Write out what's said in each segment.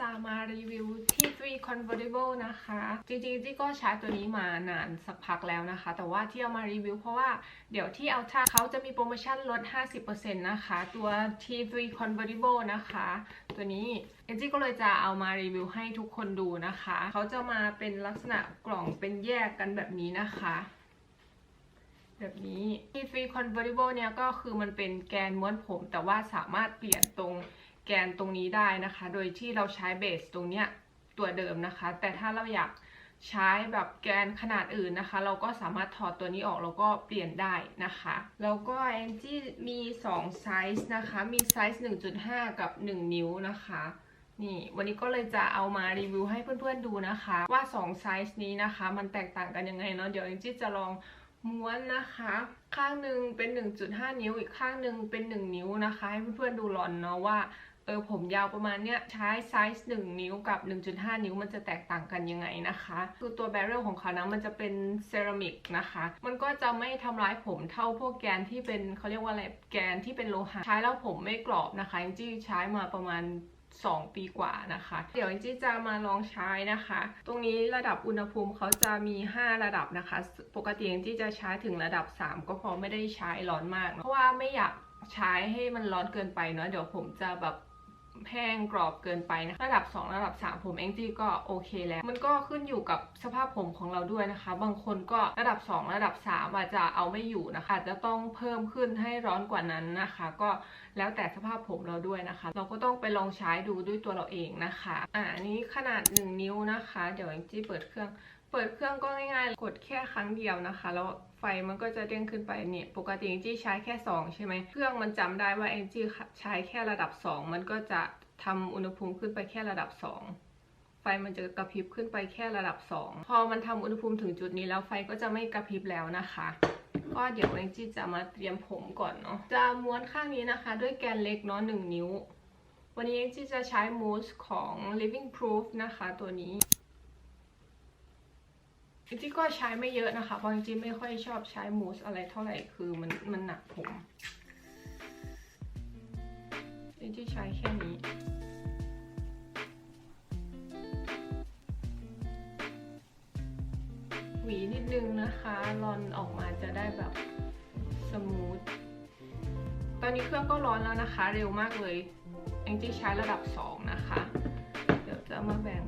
จะมารีวิว T3 Convertible นะคะ จริงๆจี้ก็ใช้ตัวนี้มานานสักพักแล้วนะคะ แต่ว่าที่เอามารีวิวเพราะว่าเดี๋ยวที่เอาท่าเขาจะมีโปรโมชั่นลด 50%นะคะ ตัว T3 Convertible นะคะ ตัวนี้เอนจี้ก็เลยจะเอามารีวิวให้ทุกคนดูนะคะ เขาจะมาเป็นลักษณะกล่องเป็นแยกกันแบบนี้นะคะแบบนี้ T3 Convertible เนี่ยก็คือมันเป็นแกนม้วนผม แต่ว่าสามารถเปลี่ยนตรง แกนตรงนี้ได้นะคะ โดยที่เราใช้เบสตรงเนี้ยตัวเดิมนะคะ แต่ถ้าเราอยากใช้แบบแกนขนาดอื่นนะคะ เราก็สามารถถอดตัวนี้ออกแล้วก็เปลี่ยนได้นะคะ แล้วก็แองจี้มี2ไซส์นะคะ มีไซส์1.5 กับ 1 นิ้วนะคะ นี่ วันนี้ก็เลยจะเอามารีวิวให้เพื่อนๆดูนะคะ ว่า 2 ไซส์นี้นะคะ มันแตกต่างกันยังไงเนาะเดี๋ยวแองจี้จะลองม้วนนะคะ ข้างหนึ่งเป็น 1.5 นิ้วอีกข้างหนึ่งเป็น 1 นิ้วนะคะ ให้เพื่อนๆดูหลอนเนาะว่า เออผมยาวประมาณเนี้ยใช้ไซส์1 นิ้วกับ 1.5 นิ้วมันจะแตกต่างกันยังไงนะคะ คือตัวแบเรลของเขานะมันจะเป็นเซรามิกนะคะ มันก็จะไม่ทำร้ายผมเท่าพวกแกนที่เป็นเขาเรียกว่าอะไรแกนที่เป็นโลหะใช้แล้วผมไม่กรอบนะคะจริงๆใช้มาประมาณ2 ปีกว่านะคะ เดี๋ยวจี้จะมาลองใช้นะคะ ตรงนี้ระดับอุณหภูมิเขาจะมี 5 ระดับนะคะ ปกติจี้จะใช้ถึงระดับ 3 ก็พอไม่ได้ใช้ร้อนมาก เพราะว่าไม่อยากใช้ให้มันร้อนเกินไปเนาะเดี๋ยวผมจะแบบ แห้งกรอบเกินไปนะระดับ 2 ระดับ 3 ผมเองจี้ก็โอเคแล้ว มันก็ขึ้นอยู่กับสภาพผมของเราด้วยนะคะ บางคนก็ระดับ 2 ระดับ 3 อาจจะเอาไม่อยู่นะคะอาจจะต้องเพิ่มขึ้นให้ร้อนกว่านั้นนะคะ ก็แล้วแต่สภาพผมเราด้วยนะคะ เราก็ต้องไปลองใช้ดูด้วยตัวเราเองนะคะ อ่าอันนี้ขนาด 1 นิ้วนะคะ เดี๋ยวแองจี้เปิดเครื่อง เปิดเครื่องก็ง่ายๆ กดแค่ครั้งเดียวนะคะ แล้วไฟมันก็จะเด้งขึ้นไปเนี่ย ปกติแองจี้ใช้แค่ 2 ใช่ไหม เครื่องมันจำได้ว่าแองจี้ใช้แค่ระดับ 2 มันก็จะทำอุณหภูมิขึ้นไปแค่ระดับ 2 ไฟมันจะกระพริบขึ้นไปแค่ระดับ 2 พอมันทำอุณหภูมิถึงจุดนี้แล้วไฟก็จะไม่กระพริบแล้วนะคะก็เดี๋ยวแองจี้จะมาเตรียมผมก่อนเนาะ จะม้วนข้างนี้นะคะ ด้วยแกนเล็กเนาะ1นิ้ว วันนี้แองจี้จะใช้มูสของ Living Proof นะคะตัวนี้ จริงๆก็ใช้ไม่เยอะนะคะเพราะจริงๆไม่ค่อยชอบใช้มูสอะไรเท่าไหร่คือมันมันหนักผมจริงๆใช้แค่นี้หวีนิดนึงนะคะรอนออกมาจะได้แบบสมูทตอนนี้เครื่องก็ร้อนแล้วนะคะ เร็วมากเลยแองจี้ใช้ระดับ 2 นะคะ เดี๋ยวจะมาแบ่ง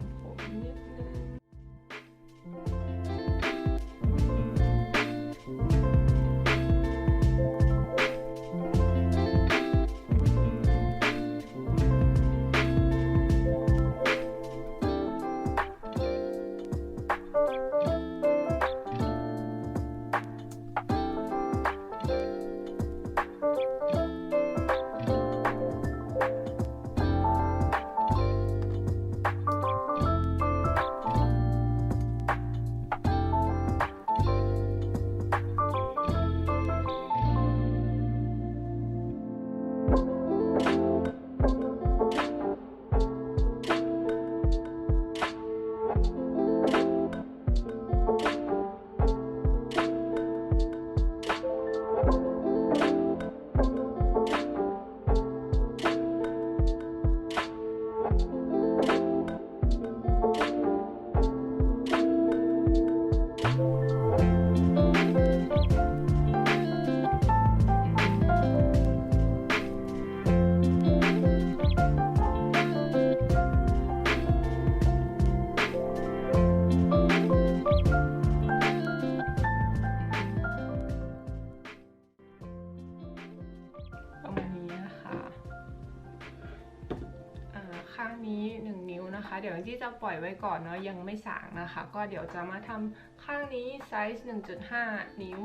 นี้ 1 นิ้วนะคะ เดี๋ยวที่จะปล่อยไว้ก่อนเนาะยังไม่สางนะคะ ก็เดี๋ยวจะมาทำข้างนี้ไซส์1.5 นิ้ว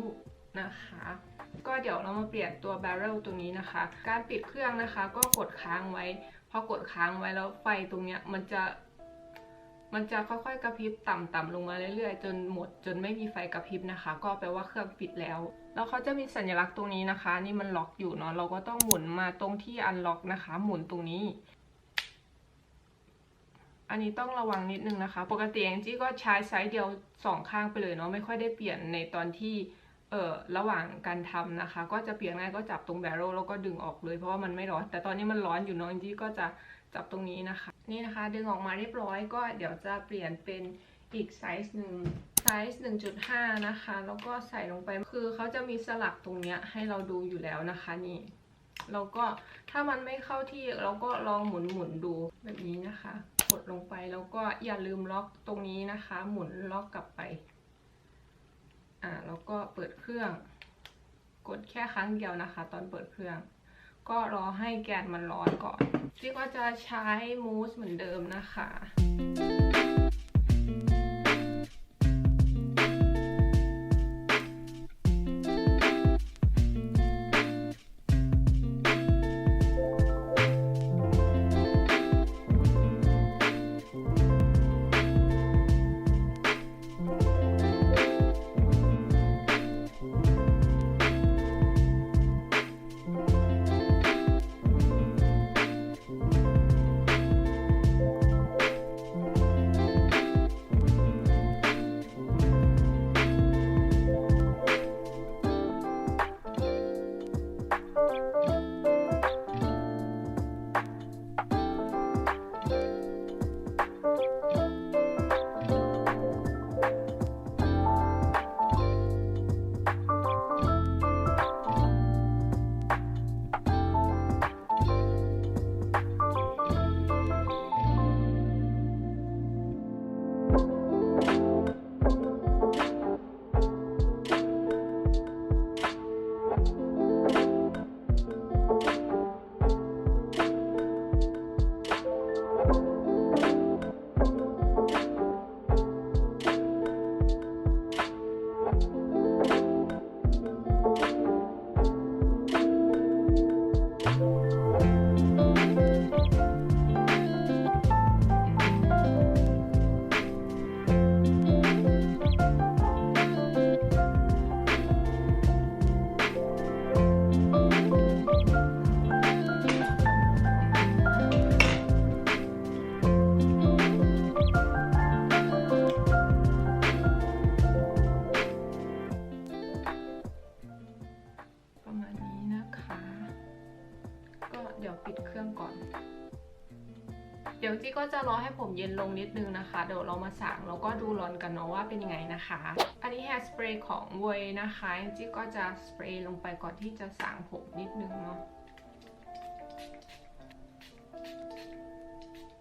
นะคะ ก็เดี๋ยวเรามาเปลี่ยนตัว barrel ตรงนี้นะคะ การปิดเครื่องนะคะ ก็กดค้างไว้ พอกดค้างไว้แล้วไฟตรงเนี้ยมันจะมันจะค่อยๆกระพริบต่ำๆลงมาเรื่อยๆ จนหมดจนไม่มีไฟกระพริบนะคะ ก็แปลว่าเครื่องปิดแล้ว แล้วเขาจะมีสัญลักษณ์ตรงนี้นะคะ นี่มันล็อกอยู่เนาะเราก็ต้องหมุนมาตรงที่อันล็อกนะคะ หมุนตรงนี้ อันนี้ต้องระวังนิดนึงนะคะ ปกติแองจี้ก็ใช้ไซส์เดียวสองข้างไปเลยเนาะไม่ค่อยได้เปลี่ยนในตอนที่เอ่อระหว่างการทำนะคะ ก็จะเปลี่ยนง่ายก็จับตรงแบโรแล้วก็ดึงออกเลยเพราะว่ามันไม่ร้อน แต่ตอนนี้มันร้อนอยู่เนาะแองจี้ก็จะจับตรงนี้นะคะ นี่นะคะ ดึงออกมาเรียบร้อยก็เดี๋ยวจะเปลี่ยนเป็นอีกไซส์หนึ่งไซส์1.5 นะคะ แล้วก็ใส่ลงไปคือเขาจะมีสลักตรงเนี้ยให้เราดูอยู่แล้วนะคะนี่แล้วก็ถ้ามันไม่เข้าที่เราก็ลองหมุนหมุนๆดูแบบนี้นะคะ กดลงไปแล้วก็อย่าลืมล็อกตรงนี้นะคะ หมุนล็อกกลับไป อ่าแล้วก็เปิดเครื่อง กดแค่ครั้งเดียวนะคะ ตอนเปิดเครื่อง ก็รอให้แกนมันร้อนก่อนที่ก็จะใช้มูสเหมือนเดิมนะคะประ ดี๋ยวจี้ก็จะรอให้ผมเย็นลงนิดนึงนะคะ เดี๋ยวเรามาสางแล้วก็ดูร้อนกันเนาะว่าเป็นยังไงนะคะ อันนี้แฮร์สเปรย์ของเวยนะคะจี้ก็จะสเปรย์ลงไปก่อนที่จะสางผมนิดนึงเนาะ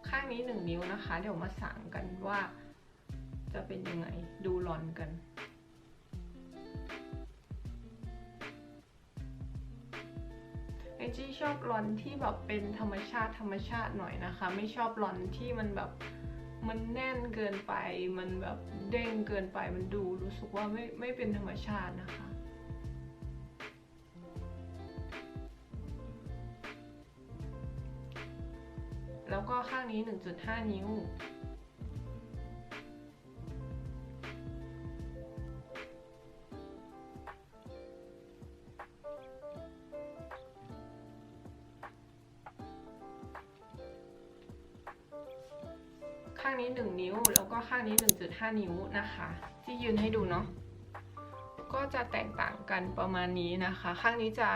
ข้างนี้หนึ่งนิ้วนะคะ เดี๋ยวมาสางกันว่าจะเป็นยังไงดูร้อนกัน จี้ชอบรอนที่แบบเป็นธรรมชาติธรรมชาติหน่อยนะคะ ไม่ชอบรอนที่มันแบบมันแน่นเกินไป มันแบบเด้งเกินไป มันดูรู้สึกว่าไม่ไม่เป็นธรรมชาตินะคะแล้วก็ข้างนี้ 1.5 นิ้วางนี้ 1 นิ้ว แล้วก็ข้างนี้ 1.5 นิ้วนะคะ ที่ยืนให้ดูเนาะก็จะแตกต่างกันประมาณนี้นะคะ ข้างนี้จะ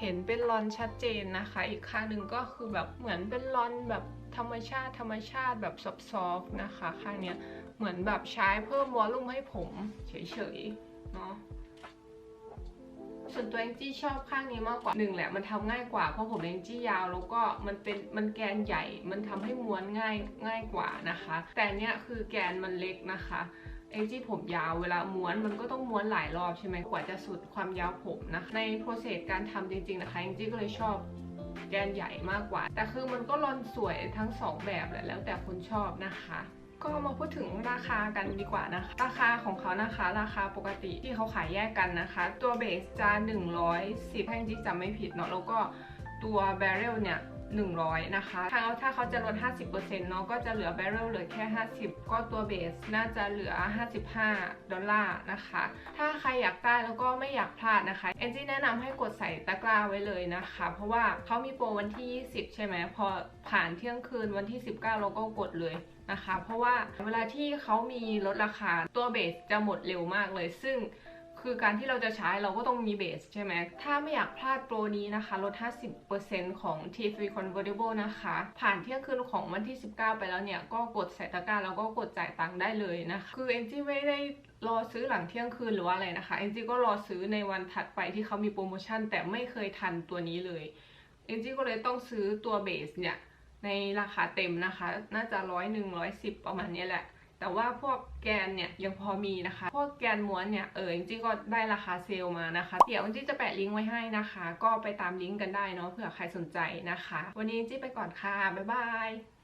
เห็นเป็นรอนชัดเจนนะคะ อีกข้างหนึ่งก็คือแบบเหมือนเป็นรอนแบบธรรมชาติ ธรรมชาติแบบซอฟๆนะคะ ข้างเนี้ยเหมือนแบบใช้เพิ่มวอลลุ่มให้ผมเฉยๆเนาะ ส่วนตัวแองจี้ชอบข้างนี้มากกว่าหนึ่งแหละมันทำง่ายกว่าเพราะผมแองจี้ยาวแล้วก็มันเป็นมันแกนใหญ่ มันทำให้ม้วนง่ายง่ายกว่านะคะ แต่เนี้ยคือแกนมันเล็กนะคะแองจี้ผมยาวเวลาม้วนมันก็ต้องม้วนหลายรอบใช่ไหมกว่าจะสุดความยาวผมนะ ในโปรเซสการทำจริงๆนะคะแองจี้ก็เลยชอบแกนใหญ่มากกว่า แต่คือมันก็รอนสวยทั้งสองแบบแหละแล้วแต่คนชอบนะคะ ก็มาพูดถึงราคากันดีกว่านะคะ ราคาของเขานะคะ ราคาปกติที่เขาขายแยกกันนะคะ ตัวเบสจะ110แท่งที่จำไม่ผิดเนาะแล้วก็ตัวแบเรลเนี่ย100 นะคะทางเอาถ้าเขาจะลด 50%เนาะ ก็จะเหลือแบเรลเหลือแค่ 50 ก็ตัวเบสน่าจะเหลือ 55 ดอลลาร์นะคะ ถ้าใครอยากได้แล้วก็ไม่อยากพลาดนะคะแอนจี้แนะนำให้กดใส่ตะกร้าไว้เลยนะคะ เพราะว่าเขามีโปรวันที่ 20 ใช่ไหม พอผ่านเที่ยงคืนวันที่ 19 เราก็กดเลย นะคะ เพราะว่าเวลาที่เขามีลดราคาตัวเบสจะหมดเร็วมากเลย ซึ่งคือการที่เราจะใช้เราก็ต้องมีเบสใช่ไหม ถ้าไม่อยากพลาดโปรนี้นะคะ ลด 50%ของ T3 Convertible นะคะ ผ่านเที่ยงคืนของวันที่ 19 ไปแล้วเนี่ย ก็กดใส่ตะกร้าแล้วก็กดจ่ายตังค์ได้เลยนะคะ คือเอ็นจีไม่ได้รอซื้อหลังเที่ยงคืนหรือว่าอะไรนะคะเอ็นจีก็รอซื้อในวันถัดไปที่เขามีโปรโมชั่น แต่ไม่เคยทันตัวนี้เลยเอ็นจีก็เลยต้องซื้อตัวเบสเนี่ย ในราคาเต็มนะคะ น่าจะร้อยหนึ่งร้อยสิบประมาณนี้แหละ แต่ว่าพวกแกนเนี่ยยังพอมีนะคะ พวกแกนม้วนเนี่ยเออจริงๆก็ได้ราคาเซลล์มานะคะ เดี๋ยวจริงจะแปะลิงก์ไว้ให้นะคะ ก็ไปตามลิงก์กันได้เนาะเผื่อใครสนใจนะคะ วันนี้จริงไปก่อนค่ะบ๊ายบาย